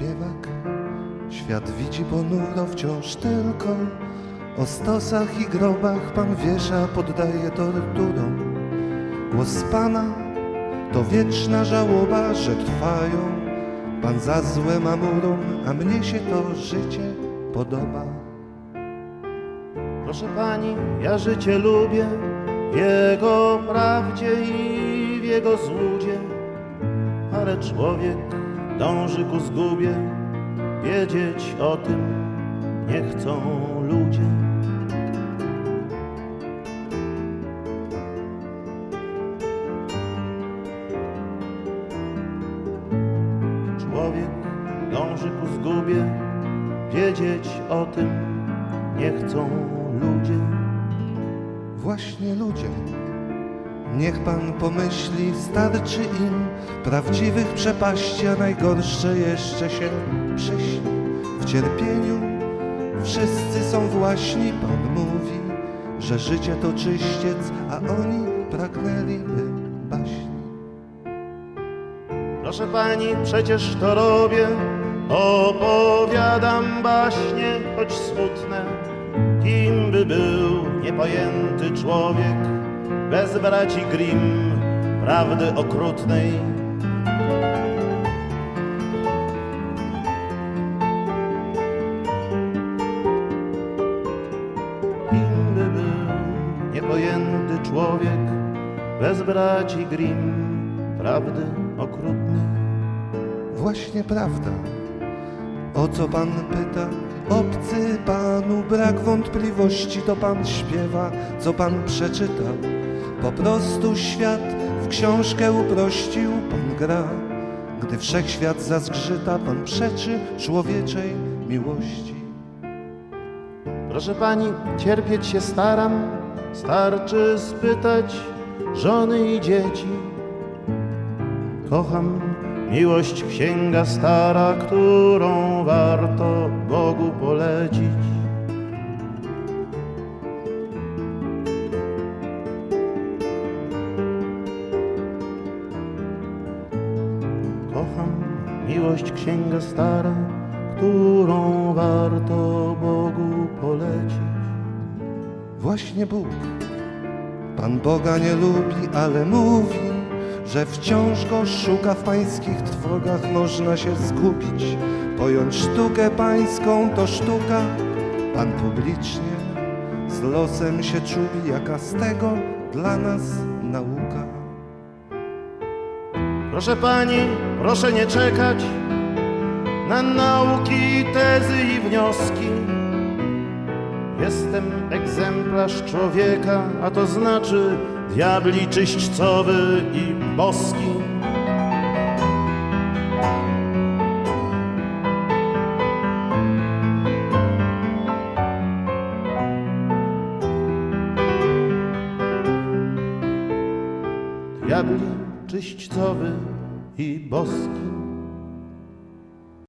śpiewak. Świat widzi ponuro wciąż tylko o stosach i grobach Pan wiesza, poddaje torturom. Głos Pana to wieczna żałoba, że trwają. Pan za złe mamurom, a mnie się to życie podoba. Proszę pani, ja życie lubię w jego prawdzie i w jego złudzie, ale człowiek dąży ku zgubie, wiedzieć o tym nie chcą ludzie. Człowiek dąży ku zgubie, wiedzieć o tym nie chcą ludzie. Właśnie ludzie. Niech Pan pomyśli, starczy im prawdziwych przepaści, a najgorsze jeszcze się przyśni. W cierpieniu wszyscy są właśnie, Pan mówi, że życie to czyściec, a oni pragnęliby baśni. Proszę pani, przecież to robię, opowiadam baśnie, choć smutne. Kim by był niepojęty człowiek bez braci Grimm, prawdy okrutnej? Kim by był niepojęty człowiek bez braci Grimm, prawdy okrutnej? Właśnie prawda. O co Pan pyta? Obcy Panu brak wątpliwości, to Pan śpiewa, co Pan przeczytał. Po prostu świat w książkę uprościł, Pan gra. Gdy wszechświat zazgrzyta, Pan przeczy człowieczej miłości. Proszę pani, cierpieć się staram, starczy spytać żony i dzieci. Kocham miłość księga stara, którą warto Bogu polecić. Kocham miłość księga stara, którą warto Bogu polecić. Właśnie Bóg. Pan Boga nie lubi, ale mówi, że wciąż go szuka w pańskich trwogach. Można się zgubić, pojąć sztukę pańską to sztuka. Pan publicznie z losem się czubi, jaka z tego dla nas nauka. Proszę pani, proszę nie czekać na nauki, tezy i wnioski. Jestem egzemplarz człowieka, a to znaczy diabli czyśćcowy i boski. Diabli czyśćcowy i boski.